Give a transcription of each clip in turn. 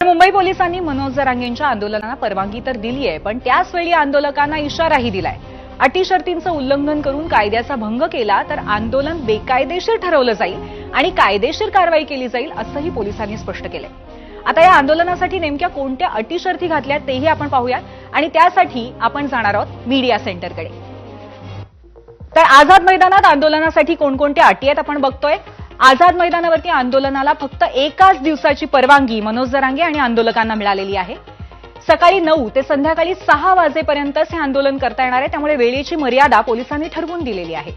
मुंबई पोलिसांनी मनोज जरांगेंच्या आंदोलनाला परवानगी तर दिली आहे पण त्याच वेळी आंदोलकांना इशाराही दिलाय. अटी शर्तींचं उल्लंघन करून कायद्याचा भंग केला तर आंदोलन बेकायदेशीर ठरवलं जाईल आणि कायदेशीर कारवाई केली जाईल असंही पोलिसांनी स्पष्ट केलंय. आता या आंदोलनासाठी नेमक्या कोणत्या अटी शर्ती घातल्या तेही आपण पाहूयात आणि त्यासाठी आपण जाणार आहोत मीडिया सेंटरकडे. तर आझाद मैदानात आंदोलनासाठी कोणकोणत्या अटी आहेत आपण बघतोय? आझाद मैदानावरती आंदोलनाला फक्त एकाच दिवसाची परवानगी मनोज जरांगे आणि आंदोलकांना मिळालेली आहे. सकाळी नऊ ते संध्याकाळी सहा वाजेपर्यंतच हे आंदोलन करता येणार आहे त्यामुळे वेळेची मर्यादा पोलिसांनी ठरवून दिलेली आहे.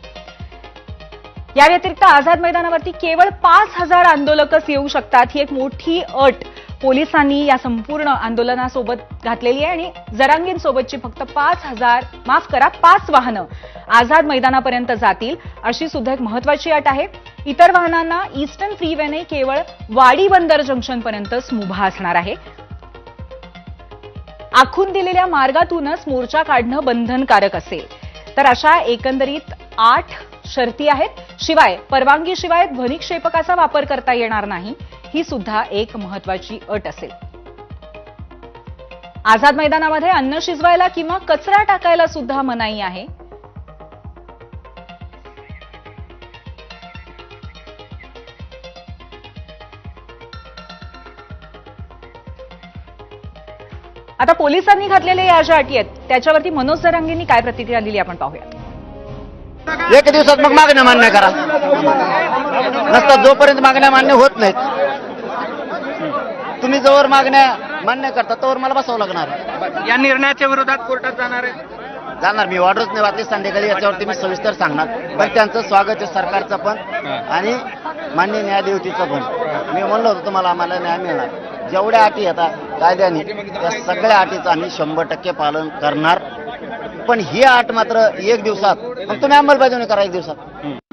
या व्यतिरिक्त आझाद मैदानावरती केवळ पाच हजार आंदोलकच येऊ शकतात ही एक मोठी अट पोलिसांनी या संपूर्ण आंदोलनासोबत घातलेली आहे आणि जरांगींसोबतची फक्त पाच हजार माफ करा पाच वाहनं आझाद मैदानापर्यंत जातील अशी सुद्धा एक महत्वाची अट आहे. इतर वाहनांना ईस्टर्न फ्रीवेने केवळ वाडी बंदर जंक्शनपर्यंतच मुभा असणार आहे. आखून दिलेल्या मार्गातूनच मोर्चा काढणं बंधनकारक असेल. तर अशा एकंदरीत आठ शर्ती आहेत. शिवाय परवानगीशिवाय ध्वनिक्षेपकाचा वापर करता येणार नाही. ही सुद्धा एक महत्वाची अट असेल. आझाद मैदानामध्ये अन्न शिजवायला किंवा कचरा टाकायला सुद्धा मनाई आहे. आता पोलिसांनी घातलेल्या या ज्या अटी आहेत त्याच्यावरती मनोज जरांगेंनी काय प्रतिक्रिया दिली आपण पाहूयात एक दिवसात मग मागण्या मान्य करा. नसतात जोपर्यंत मागण्या मान्य होत नाहीत. तुम्ही जोवर मागण्या मान्य करता तोवर मला बसावं लागणार. या निर्णयाच्या विरोधात कोर्टात जाणार आहे जाणार मी ऑर्डरच नाही वाचली संध्याकाळी याच्यावरती मी सविस्तर सांगणार. पण त्यांचं स्वागत आहे सरकारचं पण आणि मान्य न्यायदेवतीचं पण. मी म्हणलं होतं तुम्हाला आम्हाला न्याय मिळणार. जेवढ्या अटी येतात कायद्याने त्या सगळ्या अटीचं आम्ही शंभर टक्के पालन करणार. पण ही अट मात्र एक दिवसात मग तुम्ही अंमलबजावणी करा एक दिवसात.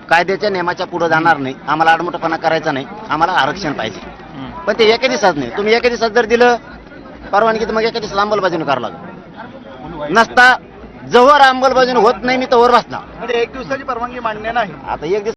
कायद्याच्या नियमाच्या पुढे जाणार नाही. आम्हाला आडमोठेपणा करायचा नाही. आम्हाला आरक्षण पाहिजे. पण ते एका दिवसात नाही. तुम्ही एका दिवसात जर दिलं परवानगी तर मग एका दिवसात अंमलबजावणी करावं लागेल. नसता जवळ अंमलबजावणी होत नाही मी तवर बसणार. म्हणजे एक दिवसाची परवानगी मान्य नाही. आता एक दिवस